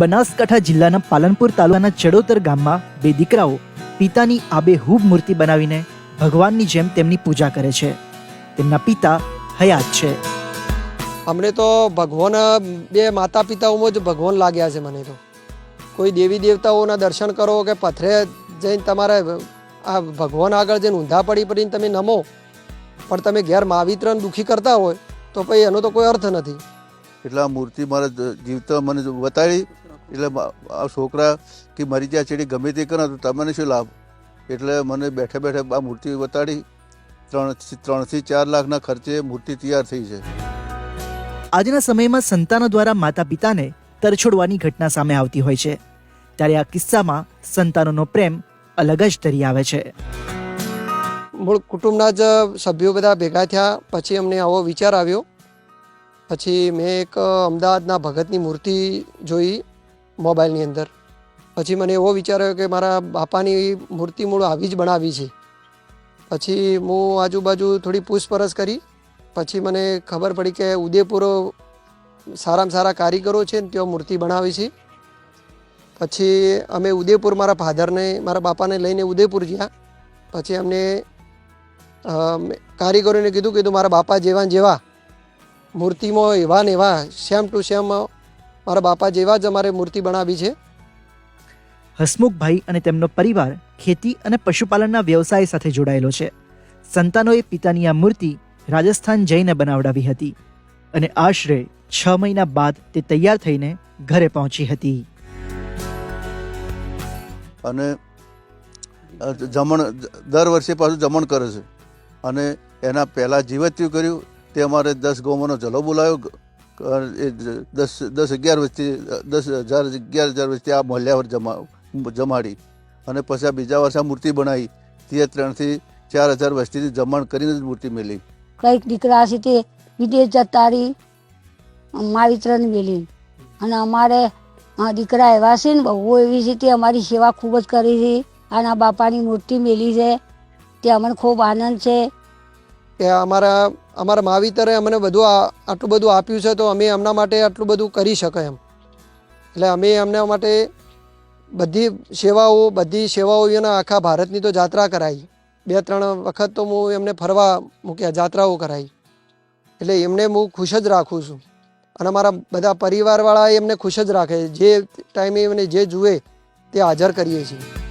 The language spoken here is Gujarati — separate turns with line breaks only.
બનાસકાંઠા જિલ્લાના પાલનપુર તાલુકાના ચડોતર ગામમાં બે દીકરાઓ પિતાની આબેહૂબ મૂર્તિ બનાવીને ભગવાનની જેમ તેમની પૂજા કરે છે. તેમના પિતા હયાત છે.
અમને તો ભગવાન બે માતા પિતાઓમાં જ ભગવાન લાગ્યા છે મને તો. કોઈ દેવી દેવતાઓના દર્શન કરો કે પથરે જઈને તમારે આ ભગવાન આગળ જઈને ઊંધા પડી પડીને તમે નમો. પણ તમે ઘેર માવિત્રને દુઃખી કરતા હોય તો પછી એનો તો કોઈ અર્થ નથી.
એટલે આ મૂર્તિ મારા જીવતા મને બતાડી એટલે આ છોકરા કે મરી ગયા ચેડી ગમે તે કરો તો તમને શું લાભ? એટલે મને બેઠે બેઠે આ મૂર્તિ બતાડી ત્રણ ત્રણથી ચાર લાખના ખર્ચે મૂર્તિ તૈયાર થઈ છે.
આજના સમયમાં સંતાનો દ્વારા માતા પિતાને તરછોડવાની ઘટના સામે આવતી હોય છે. ત્યારે આ કિસ્સામાં સંતાનોનો પ્રેમ અલગ જ તરી આવે છે.
મૂળ કુટુંબના જ સભ્યો બધા ભેગા થયા પછી અમને આવો વિચાર આવ્યો. પછી મેં એક અમદાવાદના ભગતની મૂર્તિ જોઈ. મોબાઈલની અંદર. પછી મને એવો વિચાર આવ્યો કે મારા બાપાની મૂર્તિ મૂળ આવી જ બનાવી છે. પછી હું આજુબાજુ થોડી પૂછપરછ કરી. પછી મને ખબર પડી કે ઉદયપુરો સારામાં સારા કારીગરો છે ને તેઓ મૂર્તિ બનાવી છે. પછી અમે ઉદયપુર મારા ફાધરને, મારા બાપાને લઈને ઉદયપુર ગયા. પછી અમને કારીગરોને કીધું કીધું મારા બાપા જેવા જેવા મૂર્તિમાં એવા ને એવા સેમ ટુ સેમ મારા બાપા જેવા જ અમારે મૂર્તિ બનાવી છે.
હસમુખભાઈ અને તેમનો પરિવાર ખેતી અને પશુપાલનના વ્યવસાય સાથે જોડાયેલો છે. સંતાનોએ પિતાની આ મૂર્તિ રાજસ્થાન જઈને બનાવડાવી હતી અને આશરે છ મહિના બાદ તે તૈયાર થઈને ઘરે પહોંચી હતી.
અને જમણ દર વર્ષે પાછું જમણ કરે છે. અને એના પહેલાં જીવત્યું કર્યું તે અમારે દસ ગોમોનો જલો બોલાવ્યો જ- દસ દસ અગિયાર વચ્ચે દસ હજાર, અગિયાર હજાર વર્ષથી આ મોહલ્લા પર જમા, જમાડી અને પછી આ બીજા વર્ષે મૂર્તિ બનાવી. તે ત્રણથી ચાર હજાર વસ્તીથી જમણ કરીને જ મૂર્તિ મેલી.
કંઈક દીકરા છે તે વિદેશ જતા રહી માવિત્રને મેલી. અને અમારે દીકરા એવા છે ને, બહુ એવી છે તે અમારી સેવા ખૂબ જ કરી છે. આના બાપાની મૂર્તિ મેલી છે. તે અમને ખૂબ આનંદ છે.
કે અમારા અમારા માવીતરે અમને બધું આટલું બધું આપ્યું છે તો અમે એમના માટે આટલું બધું કરી શકાય એમ. એટલે અમે એમના માટે બધી સેવાઓ બધી સેવાઓ એના આખા ભારતની તો જાત્રા કરાવી બે, ત્રણ વખત તો હું એમને ફરવા મૂક્યા, જાત્રાઓ કરાવી એટલે એમને હું ખુશ જ રાખું છું. અને મારા બધા પરિવારવાળા એમને ખુશ જ રાખે. જે ટાઈમે એમને જે જુએ, તે હાજર કરીએ છીએ.